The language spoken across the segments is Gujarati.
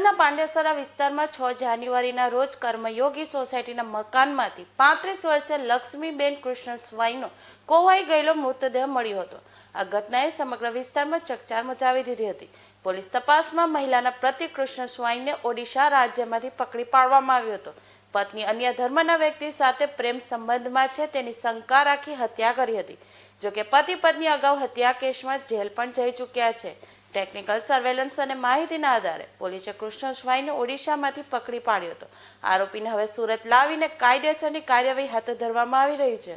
પાંડેસરા વિસ્તારમાં છ જાન્યુઆરીના રોજ કર્મયોગી સોસાયટીના મકાનમાંથી પાંત્રીસ વર્ષીય લક્ષ્મીબેન કૃષ્ણ સ્વાઈનો કોવાઈ ગયેલો મૃતદેહ મળ્યો હતો. આ ઘટનાએ સમગ્ર વિસ્તારમાં ચકચાર મચાવી દીધી હતી. પોલીસ તપાસમાં મહિલાના પ્રતિ કૃષ્ણ સ્વાઈને ઓડિશા રાજ્યમાંથી પકડી પાડવામાં આવ્યો હતો. પત્ની અન્ય ધર્મના વ્યક્તિ સાથે પ્રેમ સંબંધમાં છે તેની શંકા રાખી હત્યા કરી હતી. જોકે પતિ પત્ની અગાઉ હત્યા કેસમાં જેલ પણ જઈ ચૂક્યા છે. ટેકનિકલ સર્વેલન્સ અને માહિતીના આધારે પોલીસે કૃષ્ણ સ્વાઈને ઓડિશામાંથી પકડી પાડ્યો હતો. આરોપીને હવે સુરત લાવીને કાયદેસરની કાર્યવાહી હાથ ધરવામાં આવી રહી છે.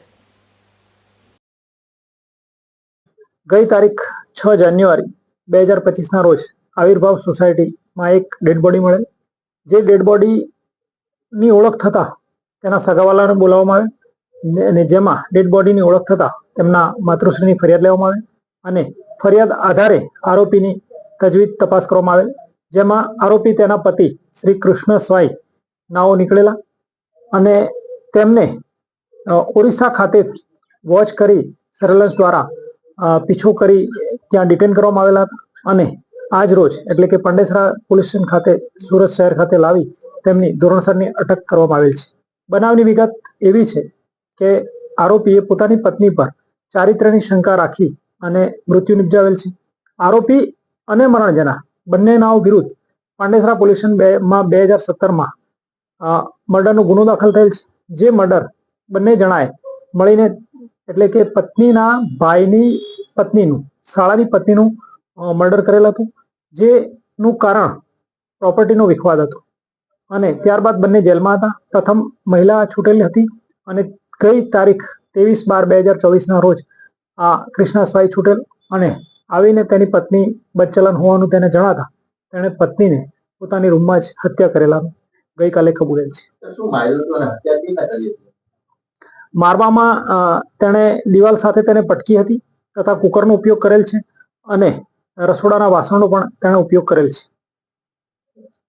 ગઈ તારીખ છ જાન્યુઆરી બે હજાર પચીસના રોજ આવિર્ભાવ સોસાયટીમાં એક ડેડ બોડી મળેલ. જે ડેડ બોડીની ઓળખ થતાં તેના સગાવાલાને બોલાવવામાં આવે અને જેમાં ડેડ બોડીની ઓળખ થતાં તેમના માતૃશ્રીની ફરિયાદ લેવામાં આવે અને ફરિયાદ આધારે આરોપીની તજવીજ તપાસ કરવામાં આવેલ, જેમાં આરોપી તેના પતિ શ્રી કૃષ્ણ સ્વાઈ નાઓ નીકળેલા અને તેમને ઓરિસ્સા ખાતે વોચ કરી સર્વેલન્સ દ્વારા પીછો કરી ત્યાં ડિટેન કરવામાં આવેલા હતા અને આજ રોજ એટલે કે પાંડેસરા પોલીસ સ્ટેશન ખાતે, સુરત શહેર ખાતે લાવી તેમની ધોરણસરની અટક કરવામાં આવેલ છે. બનાવની વિગત એવી છે કે આરોપીએ પોતાની પત્ની પર ચારિત્ર્યની શંકા રાખી અને મૃત્યુ નિપજાવેલ છે. આરોપી અને મરણજના બંનેનાઓ વિરુદ્ધ પાંડેસરા પોલીસ બે માં બે હજાર સત્તરમાં મર્ડરનો ગુનો દાખલ થયેલ છે. જે મર્ડર બંને જણાએ મળીને એટલે કે પત્નીના ભાઈની પત્નીનું, શાળાની પત્નીનું મર્ડર કરેલ હતું. જેનું કારણ પ્રોપર્ટીનો વિખવાદ હતો. અને ત્યારબાદ બંને જેલમાં હતા. પ્રથમ મહિલા છૂટેલી હતી અને ગઈ તારીખ? ત્રેવીસ બાર બે હજાર ચોવીસના રોજ આ કૃષ્ણા સ્વાઈ છૂટેલ અને આવીને તેની પત્ની બચલન હોવાનું તેને જણાતા તેણે પત્નીને પોતાની રૂમમાં જ હત્યા કરેલા. ગઈકાલે કબૂલેલ છે. મારવામાં તેણે દિવાલ સાથે તેને પટકી હતી તથા કુકરનો ઉપયોગ કરેલ છે અને રસોડાના વાસણનો પણ તેણે ઉપયોગ કરેલ છે.